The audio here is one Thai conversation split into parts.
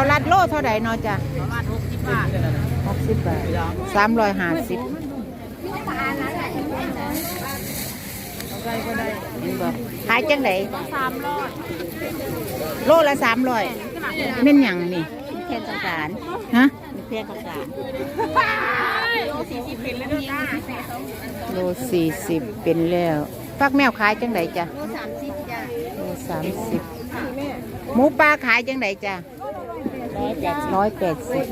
าลัดโลเท่าไหร่เนาะจ้ะประมาณหกสิบบาทหกสิบบาทสามร้อยห้าสิบใส่ก็ได้ขายจังไหนสามร้อยโลละสามร้อยเม่นหยังนี่เพียงสงสารฮะเพียงสงสารโลสี่สิบเป็นแล้วจ้าโลสี่สิบเป็นแล้วฟักแมวขายจังไหนจ้ะโลสามสิบจ้าโลสามสิบหมูปลาขายจังไหนจ้ะ ร้อยแปดร้อยแปดสิบ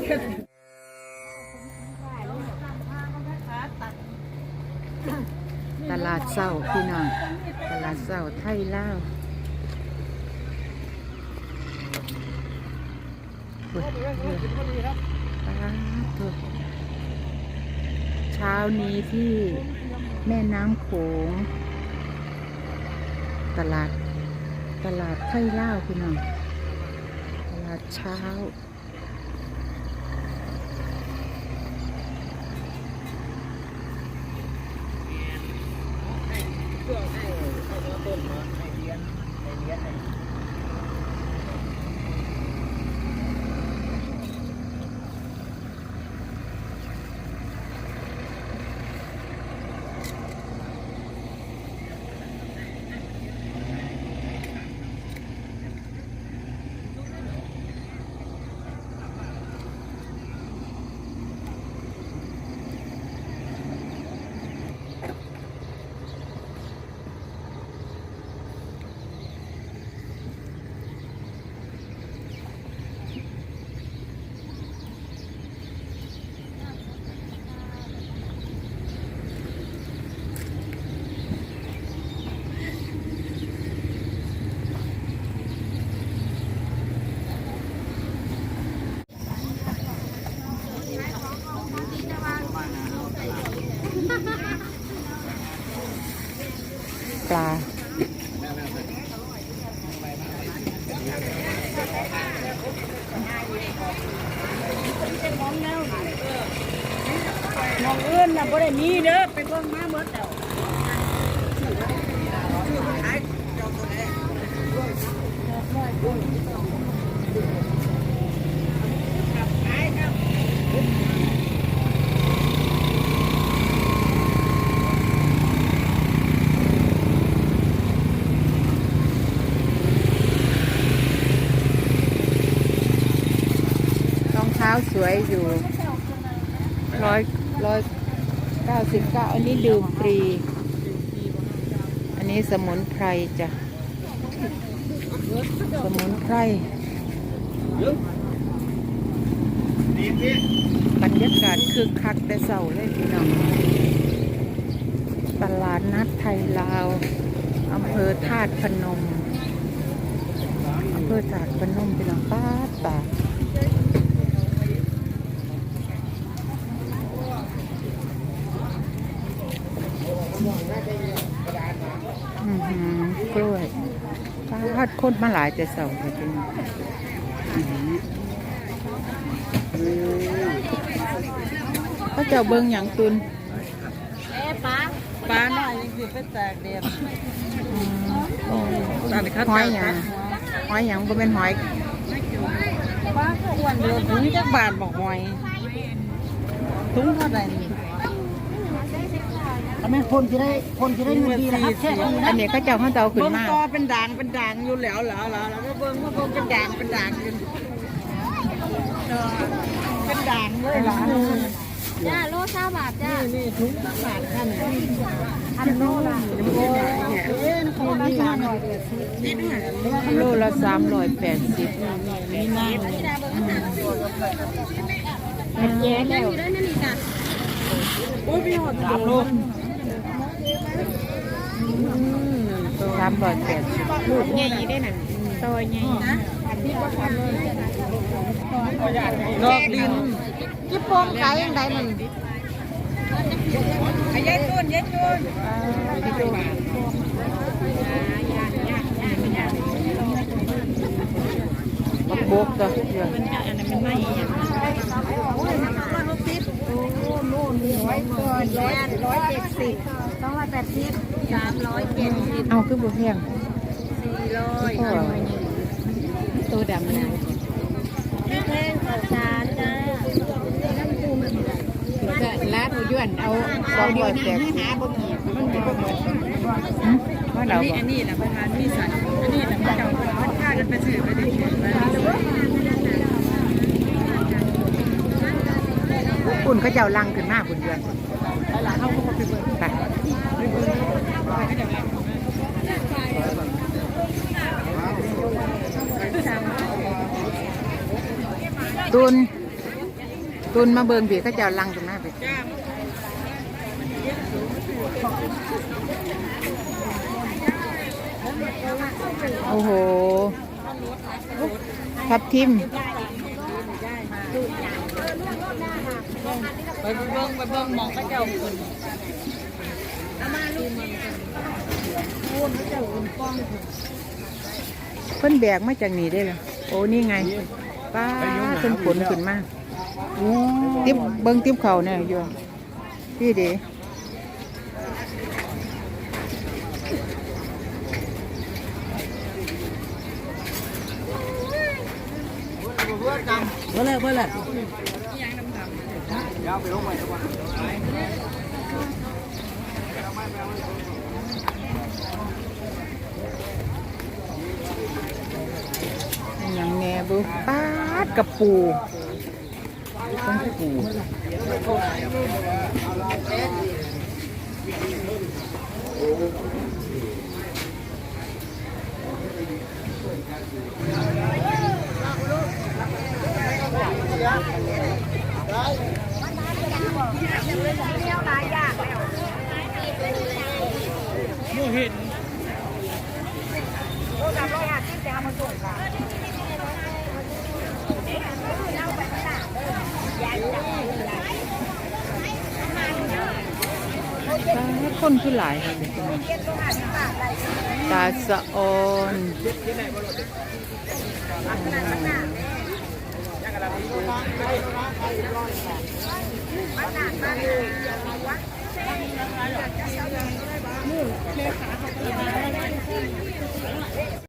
ตลาดเศร้าพี่น้องตลาดเศร้าไทยลาวเรือปลาตัวเช้านี้ที่แม่น้ำโขง ตลาด ตลาดไทยลาวพี่น้อง เช้าา มองเอื้อนน่ะบ่ได้มีเด้อไปเบิ่งมาเบิดแล้ว รองเท้าส วยอยู่ร้อยร้อยเก้าสิบเก้าอันนี้ดื่มฟรี อันนี้สมุนไพรจ้ะ สมุนไพรบรรยากาศคึกคักแต่เสาเลยพี่น้อง ตลาดนัดไทยลาว อำเภอธาตุพนม อำเภอธาตุพนมพี่น้องป้าดป่าดอื้อหื อกล้วยป้าดคนมาหลายแต่เสาเลยพี่น้องเขาเจ้าเบิ้งอย่างตุนเอ๊ะป้าป้าหน่อยยังสิไปแตกเดียบอืมตอนนี้เขาหอยหยังหอยหยังบ่เป็นหอยป้าก็อ้วนเดือถุงจักบาทบอกหอยถุงเท่าไหร่นี่ ทำไมคนจะได้คนจะได้เงินดีนะครับแค่นี้อันะนนี้เขาเจ้าเขาเจ้าขึ้นเบิ่งมาต่อเป็นด่างเป็นด่างอยู่แล้วแล้วแล้วแล้วก็เบิ่งว่าเบิ่งเป็นด่างเป็นด่างอยู่เออเป็นด่างเลยล่ะจ้าโลเก้าบาทจ้านี่ถุงจักบาทค่ะนี่พันโลละโอ้เนี่ยเอ๊ะมันคงมีหลานหน่อยนิดหน่อยโลละสามร้อยแปดสิบมีน้ำแย่แล้วอยู่ได้นั่นนี่จ้ะโอ้ยพี่หอดสามลูก สามร้อยแปดสิบลูกใหญ่ได้นั่นโตใหญ่นะดอกดินญี่ปงขายยังไงมันยายต้นยายต้นบักบกก็เยอะอันนั้นมันไม่ยังร้อยต้นร้อยร้อยเจ็ดสิบสองร้อยแปดสิบ สามร้อยเจ็ดสิเอาคือบ่แพงสี่ร้อยตัวดำมันนะแพงข่าวสารจ้าร้านหมูยวนเอาสองร้อาแปดสิบมันมีบ่เหมือนว่าเราอันนี้แหละประธานมีสันอันนี้แหละประธานมันข้ากันไปสื่อไปดิคุณเขาเจ้าลังขึ้นมากคุณเดือนไป ตุนตุนมาเบิ่งผีเขาเจ้าลังขึ้นมาไปจ้าโอ้โห ทับทิม ไปเบิ่งไปเบิ่งมองพระเจ้าคนเพิ่นแบกมาจากนี่ได้เลยโอ้นี่ไงป้า เพิ่นขนขึ้นมาติ๊บเบิ้งติ๊บเขาเนี่ยโยมพี่เดีเมื่อไรเมื่อไรอย่างแน่บุป้าด กับปูต้องปูาด คนคือหลายค่ะตาสะออน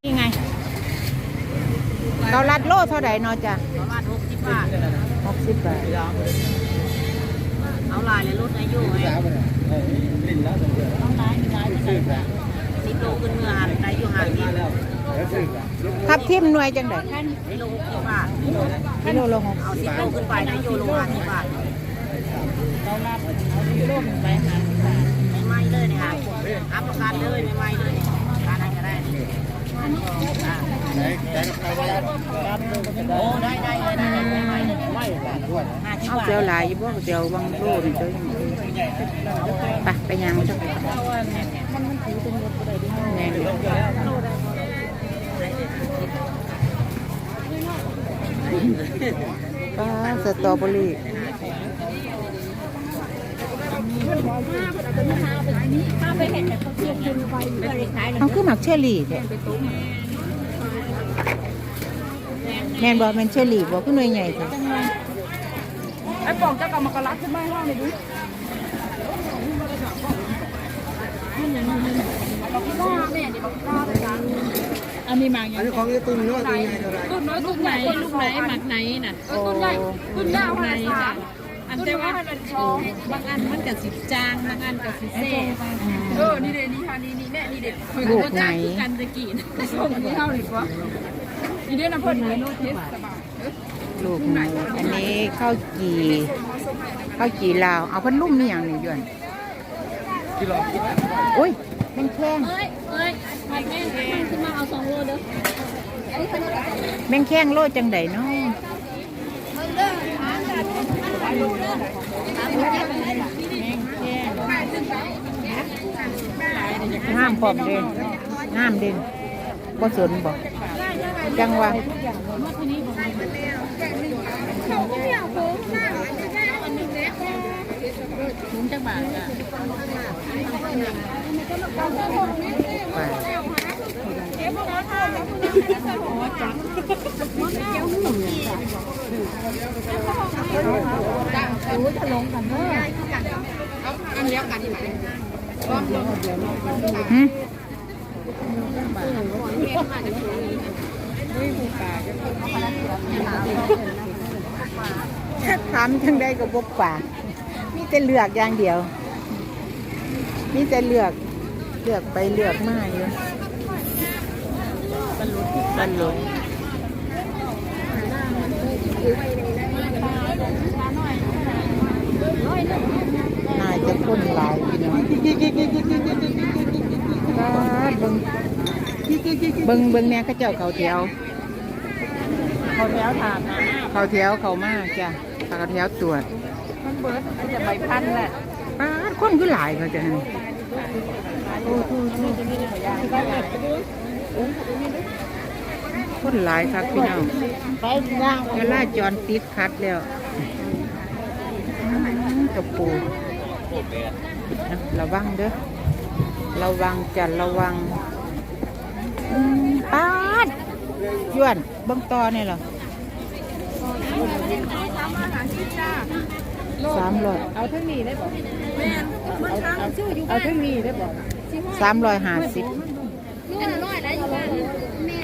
นี่ไงเกาลัดโลเท่าไหร่เนาะจ้ะประมาณหกสิบบาทหกสิบบาทเอาลายเลยลดอายุไว้ต้อง ลายมีลายที่ไหนบ้างสิบโลขึ้นเมื่อหันได้อยู่ห่างนี้ทับทิมหน่วยจังไดกิโลหกสิบบาทกิโลละหกเอาสิบโลขึ้นไปได้โยโลห้าสิบบาทเรารับเอาสิบโลขึ้นไปห้าสิบบาทไม่ไหม้เลยเนี่ยค่ะอัพประกันเลยไม่ไหม้เลยการนั้นก็ได้โอ้ได้ได้เลยได้ ด้วยเอาเจียวหลายอยู่บ่เจียวบางโลนเจ้ายังไปไปยังมันเถอะแน่นป้าสตรอเบอรี่เอาคือหมักเชอรี่เนี่ยแมนบ่แมนเชอรี่บ่คือหน่วยใหญ่ค่ะ อ้ปองจะกำมากระลักขึ้นมาให้ห้องเลยดูอันนี้มาอย่างอันนี้ของตุ้มเนื้อตัวใหญ่เท่าไหร่ต้นน้อยลูกไหนลูกไหนหมักไหนน่ะตุ้นใหญ่ตุ้นยาวไหนจ้ะอันแต่ว่าบางอันมันกับสิบจางบางอันกับสิบเซ่เออนี่เด็ดนี่ค่ะนี่นี่แม่นี่เด็ลูกไหนกันตะกี้นะส่งนนี้เท่าไหร่วะนี่เด็ดนะเพิ่นไหนโลเทสสบาย ลูกหนอันนี้ข้าวจี่ข้าวจี่ลาว เอาพันลุ่มนี่อย่างนี่ย้อนโอ้ยแม่งแข้งเอ้ยเอ้ยแม่แม่ขึ้นมาเอาสองโลเด้อแม่งแข้งโลจังไดเนาะงามพร้อมเด่นงามเด่นบ่สนบ่จังว่า ถุง จักบาทจ้ะไปหืมถามจังได้ก็บกป่ากมี แต่เลือกอย่างเดียว มีแต่เลือกเลือกไปเลือกมาอยู่บรรลุบรรลุน่าจะคนหลายพี่น้องบ้าดเบิ่งเบิ่งเบิ่งแม่เขาเจ้าเขาแถวเขาแล้วถามเขาแถวเขามาจ้ะเขาแถวตรวจมัน เบิร์ดมันจะใบพันแหละป้าดคนคือหลายเขาจะโอ้โหคนหลายครับพี่น้องไปย่างเวลาจรติดคัดแล้วอืมกระปูระวังเด้อระวังจัดระวังป้าดยวนบังตอเนี่ยเหรอ สามร้อยเอาเท่านี้ได้บ่แม่มันทางชื่ออยู่เอาเท่านี้ได้บ่สามร้อยห้าสิบนู่นน่ะร้อยแล้วอยู่บ้านแม่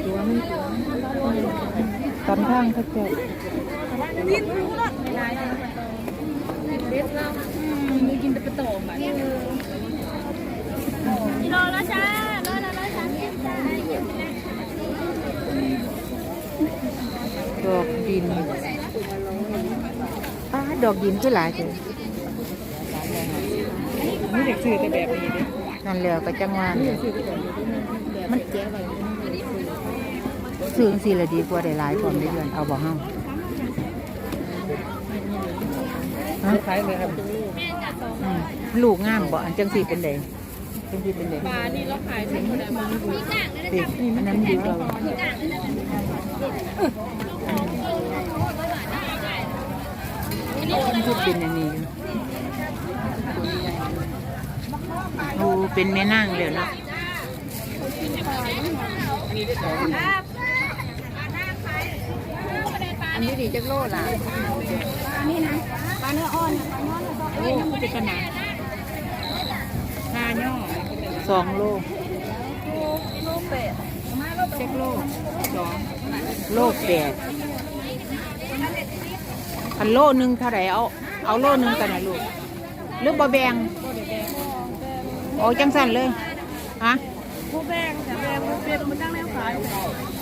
ตอนทางเขาเจ้าเด็ดเรามือกินแต่กระโตมอะกิโลละจ้าร้อยละร้อยสามสิบจ้าดอกดินป้า ดดอกดินคือหลายจังนี่เด็กซื้อแต่แบบนี้เด้นั่นแหล้วก็จังหวะมันซื้อสิละดีกว่าได้หลายความได้เดือนเอาบ่เฮาฮะขายเลยครับอืมลูกงามบ่อันจังสีเป็นไดจังสีเป็นไดปลานี่เราขายถึงเท่าไหร่บ้างติอันนั้นดีกว่า มันคือเป็นอันนี้อยู่ดูเป็นแม่นางเลยเนาะอันนี้ดีจักโลล่ะนี่นะปลาเนื้ออ่อนปลาเนื้ออ่อนโอ้มันเป็นขนาดห้าย่อสองโลโลเป็ดเจ็กโลสองโลแปด อันโลหนึ่งเท่าไหร่เอาเอาโลหนึ่งกันนะลูกหรือบ่แบงโอ้จังสั่นเลยฮะผู้แบงแต่แบงผู้เป็ดมันตั้งแนวขาย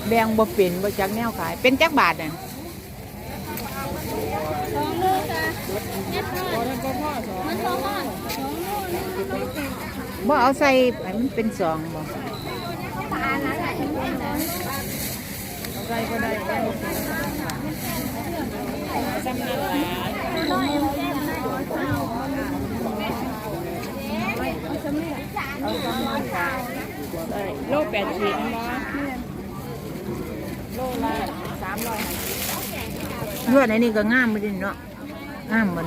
แบงบ่เป็นบ่จักแนวขาย เป็นจักบาทน่ะสองโลจ้าเจ็ดร้อยมันสองร้อยสองโลนะบ่เอาใส่ให้มันเป็นสองบ่ปลาละค่ะทั้งหมดนะใส่ก็ได้ได้ จำนวนหลายร้โลแปดสิบเนาะโลละสามร้อยห้าสิบเลือดอันนี้ก็งามบ่ดิเนาะงามมัน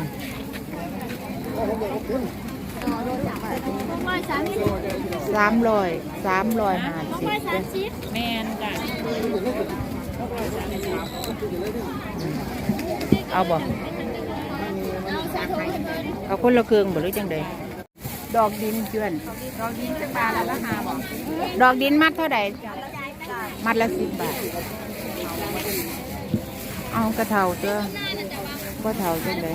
สามร้อยสามร้อยห้าสิบร้อยสามสิบแมนจ้ะ เอาบ่เอาสามถุงเลยเอาคนละเครื่องบ่หรือจังใดดอกดินเจือนดอกยินจะปลาละละห้าบอกดอกดินมัดเท่าไหร่มัดละสิบบาท เอากระเทาเจ้าก็เทาจังใด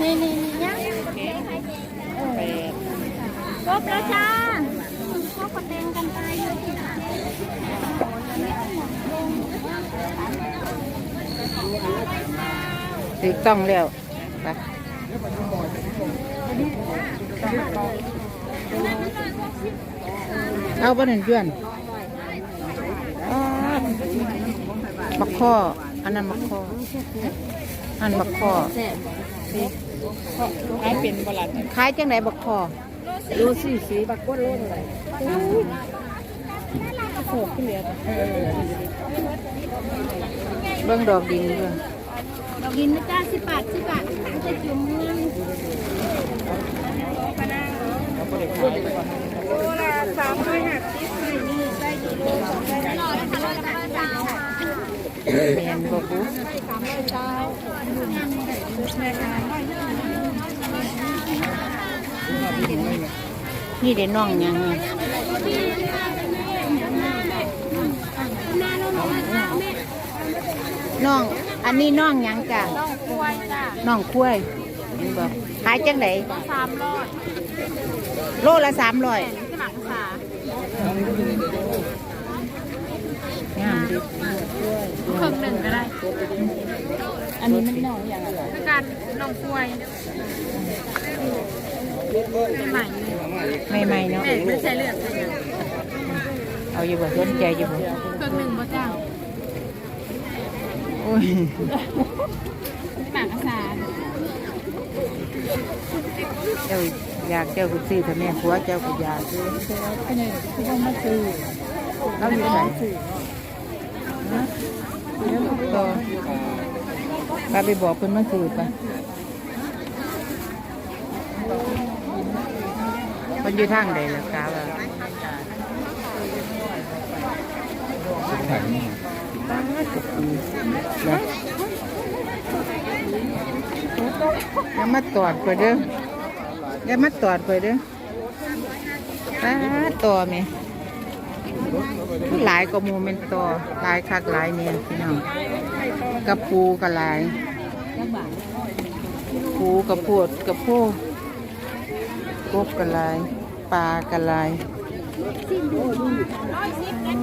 นี่นี่นี่ยังแปดครบแล้วจ้าข้าวกระเตงกันไปอยู่ที่ไหน ถูกต้องแล้วไปเอาบ้านเพื่อนอ้าวบักข้ออันนั้นบักข้ออันบักข้อขายเป็นบลัดขายจังไหนบักข้อโลสี่สีบักก้นโลเท่าไรโขกขึ้นเลือเบิ่งดอกดินด้วย กินนะจ้าสิบบาทสิบบาทจะจุ่มเงินโลละสามร้อยห้าสิบนี่ใส่กิโลสองได้รอนะคะรอนะคะเจ้าค่ะแมนบ่ปุ๊สามร้อยเจ้าแม่ค้านี่เด็น้องยังนี่หน้าลงน้อง อันนี้น้องหยังจ้ะต้องกล้วยจ้าน้องกล้วยอืบอกขายจังไดสามร้อยโลละสามร้อยขนาดภาษางามดิเครื่องหนึ่งก็ได้ อันนี้มันหน่อยอย่างไรการน้องกล้วยใหม่ใหม่ๆเนาะแม่ไม่ใช่เลือดใช่ไหมเอาอยู่บ่สนใจอยู่บ่เครื่องหนึ่งบ่เจ้าโอ้ยหนังภาษาเจ้าอยากเจ้าก็ซื้อถ้าแม่ผัวเจ้าก็อยากซื้อก็เลยที่ว่ามาซื้อเราอยู่ไหนฮะก็ปาไปบอกเพิ่นมาซื้อไปเพิ่นอยู่ทางใดล่ะกาว่านะ อย่ามาตอดไปเด้ออย่ามาตอดไปเด้อตาต่อแม่หลายก็มูเป็นต่อหลายคักหลายเนี่ยพี่น้องกับปูกับหลายปูกับปวดกับโพกกบกับหลายปลากับหลาย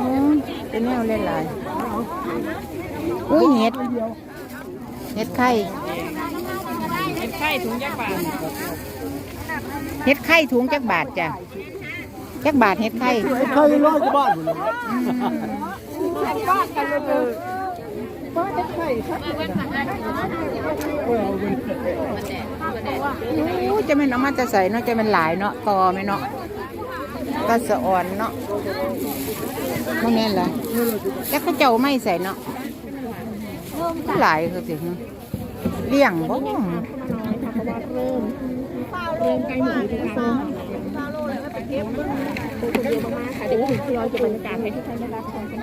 อ๋อเป็นแนวเล่นหลาย อุ้ยเห็ดเห็ดไข่เป็นไข้ถุงยักษ์บาทเห็ดไข่ถุงจักบาทจ้ะจักบาทเห็ดไข่เคยร้อยกว่าบ้านอยู่เลยอู้จะเป็นเอามาจะใส่เนาะจะเป็นหลายเนาะต่อไหมเนาะก็สะอ่อนเนาะ พวกนี้แหละแล้วก็เจ้าไม่ใส่เนาะหลายคือสิเลี้ยงบ่เริ่มใกล้หมดแล้วค่ะตัวคนเดียวมากๆค่ะเดี๋ยวถึงที่เราจะบรรยากาศให้ทุกท่านได้รับชมกัน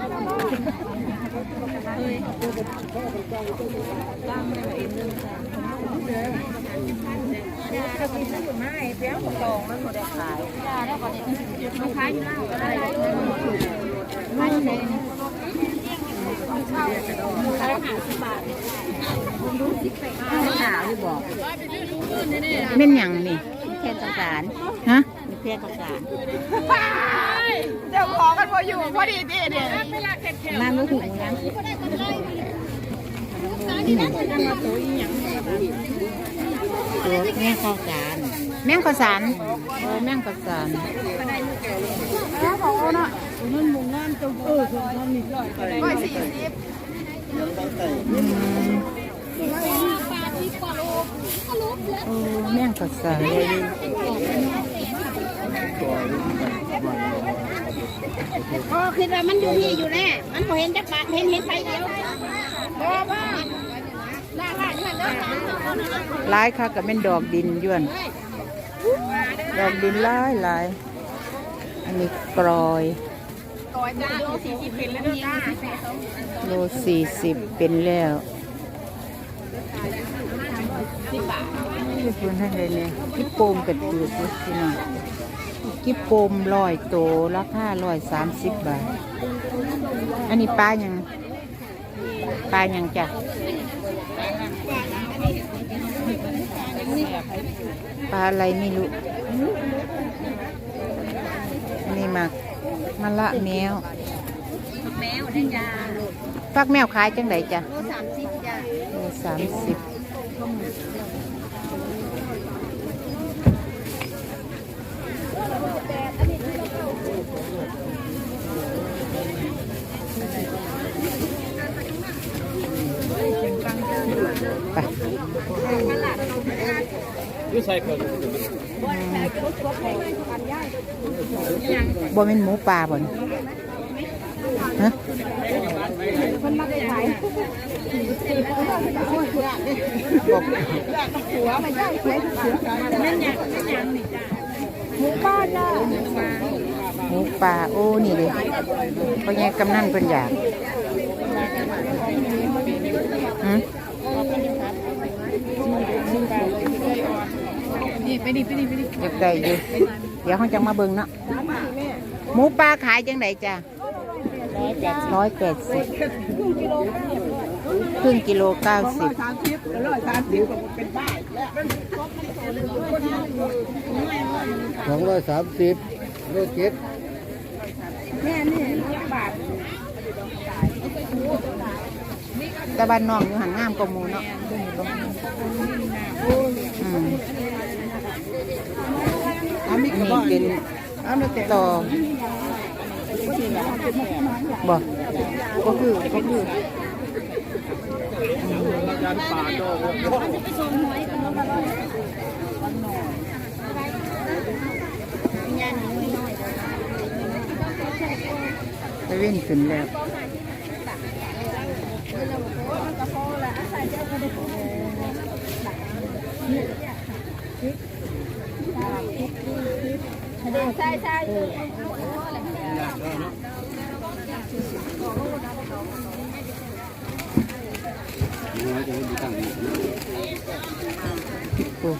ขาวที่บอกเม่นหยังนี่เพียงสารฮะเพียงสารเดี๋ยวขอกันพออยู่พอดีดีเนี่ยมาไม่ถึงนะตัวแม่ข้าวสารแม่งข้าวสารโอ้แม่งข้าวสาร ร้อยสี่สิบอืมโอ้แม่งข้าวสารอ๋อคือว่ามันอยู่นี่อยู่แน่มันพอเห็นจักบาทเห็นเห็นไปเดียวบ่บ่ล่าล่าเงินเด้ายค่ะกับเป็นดอกดินย้วน ดอกดินหลายหลาย อันนี้กรอย ร้อยจ้าโลสี่สิบเป็นแล้วจ้าโลสี่สิบเป็นแล้วนี่คุณท่านเลยเนี่ยกิ๊บโปมกระตือพุพี่น้องกิ๊บโปมร้อยโตราคาร้อยสามสิบบาท อันนี้ปลายังปลายังจ้ะปลาอะไรไม่รู้นนี้มาก มะละแมวแมวได้จ้าฟักแมวขายจังไดจ้ะโลสามสิบจ้าโลสามสิบไป บ่เป็นหมูป่าบ่นฮะบอกหัวมูป่าจ้าหมูป่าโอ้นี่เลยเพราะไงกำนันเป็นอยากหืม นี่ ไปดิไปดิไปดิอยากได้อยู่เดี๋ยวเขาจะมาเบิ่งเนาะหมูป่าขายจังไดจ้ะร้อยแปดสิบครึ่งกิโลเก้าสิบสามสิบร้อยสามสิบเป็นบ้าสองร้อยสามสิบโลเจ็ดแต่บ้านน้องอยู่หันงามกว่าหมูเนาะ อันนี้เป็นอันนี้แต่ต่อบ่ก็คือก็คือยันป่าโดไปเว้นขึ้นแล้ว ใช่ใช่โอ้